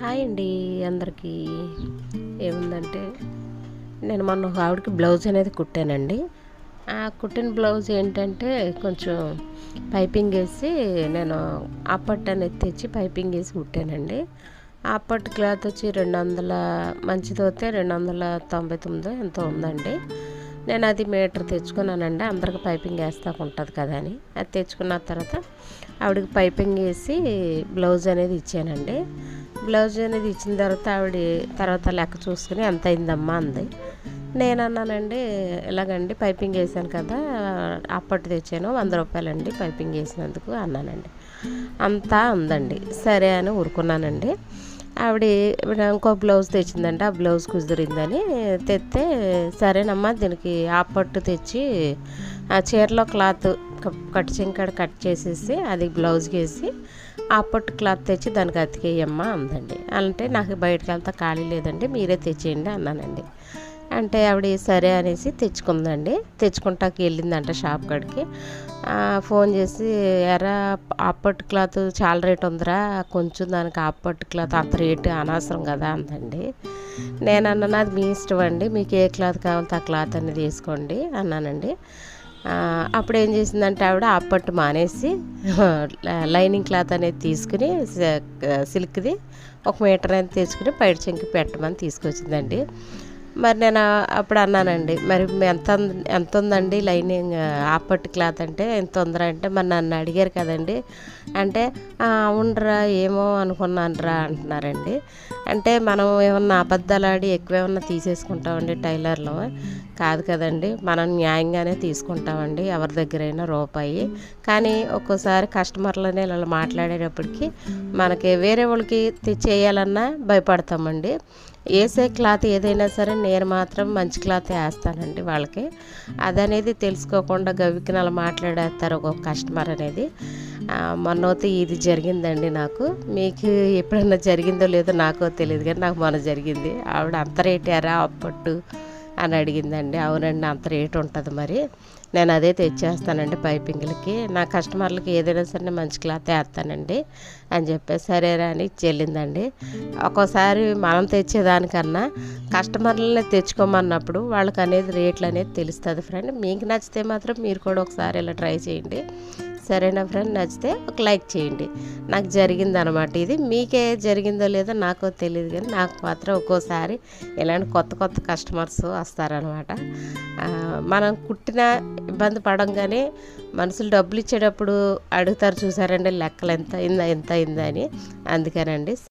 Hi అండి అందరికీ. ఏముందంటే నేను మొన్న ఆవిడకి బ్లౌజ్ అనేది కుట్టానండి. ఆ కుట్టిన బ్లౌజ్ ఏంటంటే కొంచెం పైపింగ్ వేసి నేను అప్పట్ అనేది తెచ్చి పైపింగ్ వేసి కుట్టానండి. అప్పట్ క్లాత్ వచ్చి రెండు వందల మంచిది అయితే రెండు వందల తొంభై తొమ్మిది ఎంతో ఉందండి. నేను అది మీటర్ తెచ్చుకున్నానండి. అందరికి పైపింగ్ వేస్తా ఉంటుంది కదా అని. అది తెచ్చుకున్న తర్వాత ఆవిడకి పైపింగ్ వేసి బ్లౌజ్ అనేది ఇచ్చానండి. బ్లౌజ్ అనేది ఇచ్చిన తర్వాత ఆవిడ తర్వాత లెక్క చూసుకుని ఎంత అయిందమ్మా అంది. నేను అన్నానండి ఇలాగండి పైపింగ్ వేసాను కదా అప్పటి తెచ్చాను వంద రూపాయలండి పైపింగ్ వేసినందుకు అన్నానండి. అంతా ఉందండి సరే అని ఊరుకున్నానండి. ఆవిడ ఇంకో బ్లౌజ్ తెచ్చిందంటే ఆ బ్లౌజ్ కుదిరిందని తెస్తే సరేనమ్మా దీనికి ఆ పట్టు తెచ్చి ఆ చీరలో క్లాత్ కట్ చింకడ కట్ చేసేసి అది బ్లౌజ్కి వేసి ఆ పట్టు క్లాత్ తెచ్చి దానికి అతికేయమ్మా అందండి. అంటే నాకు బయటకు వెళ్తా ఖాళీ లేదండి మీరే తెచ్చేయండి అన్నానండి. అంటే ఆవిడ సరే అనేసి తెచ్చుకుందండి. తెచ్చుకుంటాకి వెళ్ళిందంట షాప్ కాడికి. ఫోన్ చేసి ఎరా అప్పటి క్లాత్ చాలా రేట్ ఉందిరా కొంచెం దానికి అప్పటి క్లాత్ అంత రేటు అనవసరం కదా అందండి. నేను అన్నాను అది మీ ఇష్టం అండి మీకు ఏ క్లాత్ కావాలో ఆ క్లాత్ అనేది వేసుకోండి అన్నానండి. అప్పుడు ఏం చేసిందంటే ఆవిడ అప్పట్టు మానేసి లైనింగ్ క్లాత్ అనేది తీసుకుని సిల్క్ది ఒక మీటర్ అనేది తెచ్చుకుని బయట చెంకి పెట్టమని తీసుకొచ్చిందండి. మరి నేను అప్పుడు అన్నానండి మరి ఎంత ఎంత ఉందండి లైనింగ్ ఆపట్టు క్లాత్ అంటే ఎంత ఉందిరా? అంటే మరి నన్ను అడిగారు కదండి. అంటే అవునరా ఏమో అనుకున్నానురా అంటున్నారండి. అంటే మనం ఏమన్నా అబద్ధాలు ఆడి ఎక్కువ ఏమన్నా తీసేసుకుంటామండి టైలర్లో? కాదు కదండి మనం న్యాయంగానే తీసుకుంటామండి ఎవరి దగ్గరైనా రూపాయి. కానీ ఒక్కోసారి కస్టమర్లనే ఇలా మాట్లాడేటప్పటికి మనకి వేరే వాళ్ళకి చేయాలన్నా భయపడతామండి. వేసే క్లాత్ ఏదైనా సరే నేను మాత్రం మంచి క్లాత్ వేస్తానండి వాళ్ళకి. అదనేది తెలుసుకోకుండా గవికి అలా మాట్లాడేస్తారు ఒక కస్టమర్ అనేది. మొన్నైతే ఇది జరిగిందండి నాకు. మీకు ఎప్పుడైనా జరిగిందో లేదో నాకు తెలియదు కానీ నాకు మొన్న జరిగింది. ఆవిడ అంత రేటారా అప్పట్టు. అని అడిగిందండి. అవునండి అంత రేట్ ఉంటుంది మరి. నేను అదే తెచ్చేస్తానండి పైపింగ్లకి. నా కస్టమర్లకి ఏదైనా సరే మంచి క్లాత్ వేస్తానండి అని చెప్పేసి సరేరా అని చెల్లిందండి. ఒక్కోసారి మనం తెచ్చేదానికన్నా కస్టమర్లని తెచ్చుకోమన్నప్పుడు వాళ్ళకి అనేది రేట్లు అనేది తెలుస్తుంది ఫ్రెండ్. మీకు నచ్చితే మాత్రం మీరు కూడా ఒకసారి ఇలా ట్రై చేయండి. సరేనా ఫ్రెండ్? నచ్చితే ఒక లైక్ చేయండి. నాకు జరిగింది అనమాట ఇది. మీకే జరిగిందో లేదో నాకు తెలియదు కానీ నాకు మాత్రం ఒక్కోసారి ఇలాంటి కొత్త కొత్త కస్టమర్స్ వస్తారనమాట మనం కుట్టిన ఇబ్బంది పడంగానే మనుషులు డబ్బులు ఇచ్చేటప్పుడు అడుగుతారు చూసారండి లెక్కలు ఎంత? అయిందా ఎంత అయిందా అని. అందుకేనండి.